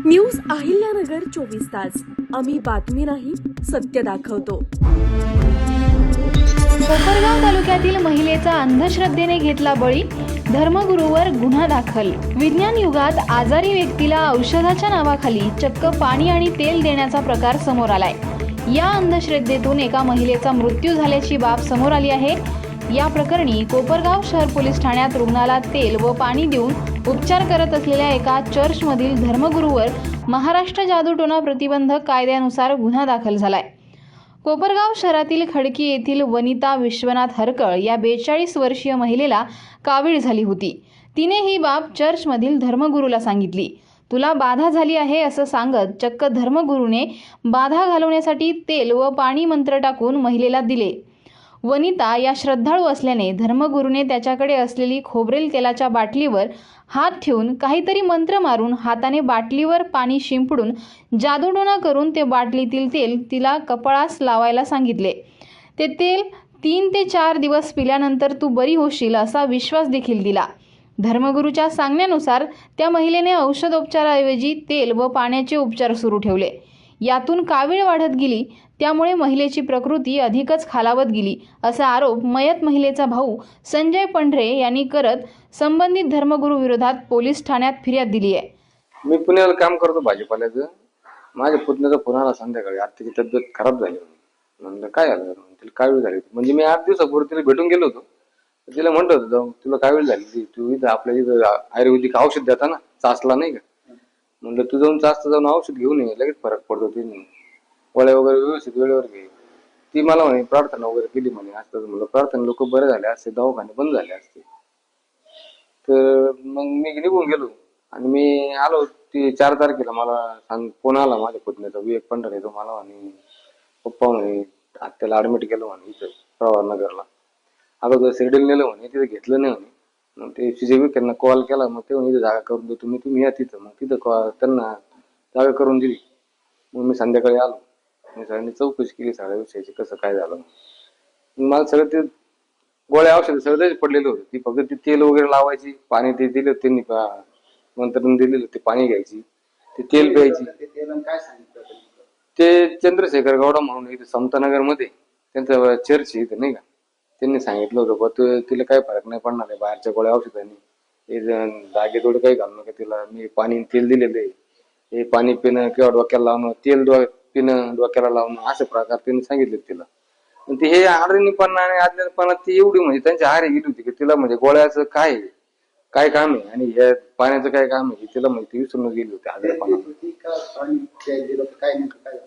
News Ahilyanagar चोवीस तास. आम्ही बातमी नाही सत्य दाखवतो. कोपरगाव तालुक्यातील महिलेचा अंधश्रद्धेने घेतला बळी धर्मगुरूवर गुन्हा दाखल. विज्ञान युगात आजारी व्यक्तीला औषधाच्या नावाखाली चक्क पाणी आणि तेल देण्याचा प्रकार समोर आलाय. या अंधश्रद्धेतून एका महिलेचा मृत्यू झाल्याची बाब समोर आली आहे. या प्रकरणी कोपरगाव शहर पोलीस ठाण्यात रुग्णाला तेल व पाणी देऊन उपचार करत असलेल्या एका चर्चमधील धर्मगुरूवर महाराष्ट्र जादूटोना प्रतिबंधक कायद्यानुसार गुन्हा दाखल झालाय. कोपरगाव शहरातील खडकी येथील वनिता विश्वनाथ हरकळ या बेचाळीस वर्षीय महिलेला कावीळ झाली होती. तिने ही बाब चर्चमधील धर्मगुरूला सांगितली. तुला बाधा झाली आहे असं सांगत चक्क धर्मगुरूने बाधा घालवण्यासाठी तेल व पाणी मंत्र टाकून महिलेला दिले. वनिता या श्रद्धाळू असल्याने धर्मगुरूने त्याच्याकडे असलेली खोबरेल तेलाच्या बाटलीवर हात ठेवून काहीतरी मंत्र मारून हाताने बाटलीवर पाणी शिंपडून जादूडोना करून ते बाटलीतील तेल तिला कपाळास लावायला सांगितले. ते तेल तीन ते चार दिवस पिल्यानंतर तू बरी होशील असा विश्वास देखील दिला. धर्मगुरूच्या सांगण्यानुसार त्या महिलेने औषधोपचाराऐवजी तेल व पाण्याचे उपचार सुरू ठेवले. यातून कावीळ वाढत गेली? त्यामुळे महिलेची प्रकृती अधिकच खालावत गेली असा आरोप मयत महिलेचा भाऊ संजय पंढरे यांनी करत संबंधित धर्मगुरू विरोधात पोलीस ठाण्यात फिर्याद दिली आहे. मी पुण्याला काम करतो भाजीपाल्याचं. माझ्या पुतण्याचा पुण्याला संध्याकाळी आज तिची तब्येत खराब झाली. म्हणलं काय झालं? तिला कावीळ झाली म्हणजे मी आठ दिवसापूर्वी तिला भेटून गेलो होतो. तिला म्हणतो होतो तुला कावीळ झाली? तू इथं आपल्या इथं आयुर्वेदिक औषध देता ना चाचला नाही का? म्हणलं तू जाऊन जास्त जाऊन औषध घेऊन ये लगेच फरक पडतो तिने गोळ्या वगैरे व्यवस्थित वेळेवर घे. ती मला म्हणे प्रार्थना वगैरे केली म्हणे असतं म्हणलं प्रार्थना लोक बरे झाले असते दवाखाने बंद झाले असते. तर मग मी निघून गेलो आणि मी आलो ती चार तारखेला मला सांग फोन आला माझ्या पुतण्याचा विवेक पंढर येतो मला म्हणे पप्पा म्हणे त्याला ऍडमिट केलं म्हणे इथं प्रवार नगरला. अगोदर शिर्डीला नेलं म्हणे तिथे घेतलं नाही म्हणे. मग ते सीजे त्यांना कॉल केला मग ते म्हणे इथं जागा करून देतो. मी तुम्ही या तिथं. मग तिथं कॉल त्यांना जागा करून दिली. मग मी संध्याकाळी आलो. मी सगळ्यांनी चौकशी केली सगळ्या विषयाची कसं काय झालं. मग मला सगळं ते गोळ्या औषध सगळं त्याचे पडलेलं होतं. ती फक्त ती तेल वगैरे लावायची पाणी ते दिलं त्यांनी पा- मंत्रण दिलेलं ते पाणी घ्यायची ते तेल प्यायची. ते चंद्रशेखर गौडा म्हणून इथे समतानगरमध्ये त्यांचं चर्च आहे इथे नाही का? त्यांनी सांगितलं होतं बा तू तिला काही फरक नाही पडणार आहे बाहेरच्या गोळ्या औषधांनी. हे जण दागे थोडे काही घालू नका तिला. मी पाणी आणि तेल दिलेलं आहे. हे पाणी पिणं किंवा डोक्याला लावणं तेल डो पिणं डोक्याला लावणं असे प्रकार त्यांनी सांगितले तिला. पण ते हे आडणीपणा आणि आज्ञानपणा ती एवढी म्हणजे त्यांच्या आहारी गेली होती की तिला म्हणजे गोळ्याचं काय काय काम आहे? आणि या पाण्याचं काय काम आहे? हे तिला माहिती विसरून गेली होती आजारपणा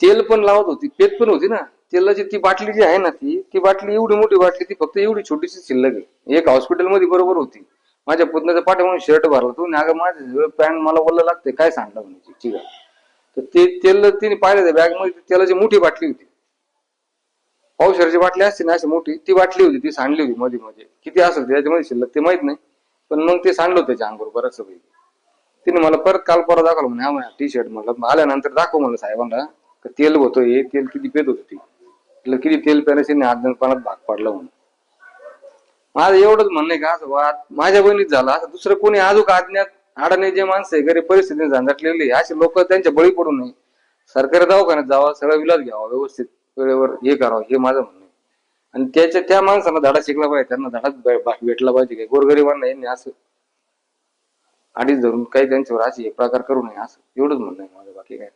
तेल पण लावत होती पेत पण होती ना. तेलाची ती बाटली जी आहे ना ती ती बाटली एवढी मोठी बाटली ती फक्त एवढी छोटीशी शिल्लक आहे. एक हॉस्पिटलमध्ये बरोबर होती. माझ्या पुतण्याचा पाठी म्हणून शर्ट भरला. तू अगं माझं पॅन्ट मला बोलला लागते काय सांगलं म्हणजे ठीक आहे तर ते तेल तिने पाहिलं बॅगमध्ये तेलाची मोठी बाटली होती पावसाळ्याची बाटली असते ना अशी मोठी ती बाटली होती ती सांडली होती मध्ये मध्ये. किती असेल त्याच्यामध्ये शिल्लक ते माहीत नाही. पण मग ते सांडलं त्याच्या अंगावर बरंच पैकी तिने मला परत काल परत दाखवलं म्हणे हा म्हणा टी शर्ट म्हटलं आल्यानंतर दाखव म्हणलं साहेबांना. तेल होतं हे तेल किती पेत होतं ती. म्हटलं किती तेल पेण्याचे आज्ञानपणात भाग पडला म्हणून. माझं एवढंच म्हणणं आहे का असं वाद माझ्या बहिणीत झाला असं दुसरं कोणी अजून आज्ञात आडाने जे माणसं आहे गरीब परिस्थितीने झांझटलेली असे लोक त्यांच्या बळी पडू नये. सरकारी दवाखान्यात जावा सगळा विलास घ्यावा व्यवस्थित वेळेवर हे करावं हे माझं म्हणणं आहे. आणि त्याच्या त्या माणसाला धडा शिकला पाहिजे त्यांना धडा भेटला पाहिजे काही गोरगरिबांना यांनी असं अडीच धरून काही त्यांच्यावर असे हे प्रकार करू नये असं एवढंच म्हणणं आहे माझं बाकी काय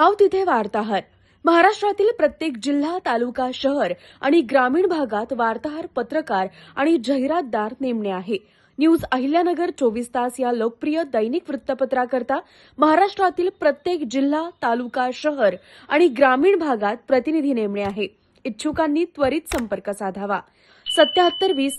गाव तिथे वार्ताहर. महाराष्ट्रातील प्रत्येक जिल्हा तालुका शहर आणि ग्रामीण भागात वार्ताहर पत्रकार आणि जाहिरातदार नेमणे आहे. न्यूज अहिल्यानगर चोवीस तास या लोकप्रिय दैनिक वृत्तपत्राकरता महाराष्ट्रातील प्रत्येक जिल्हा तालुका शहर आणि ग्रामीण भागात प्रतिनिधी नेमणे आहे. इच्छुकांनी त्वरित संपर्क साधावा. सत्याहत्तर वीस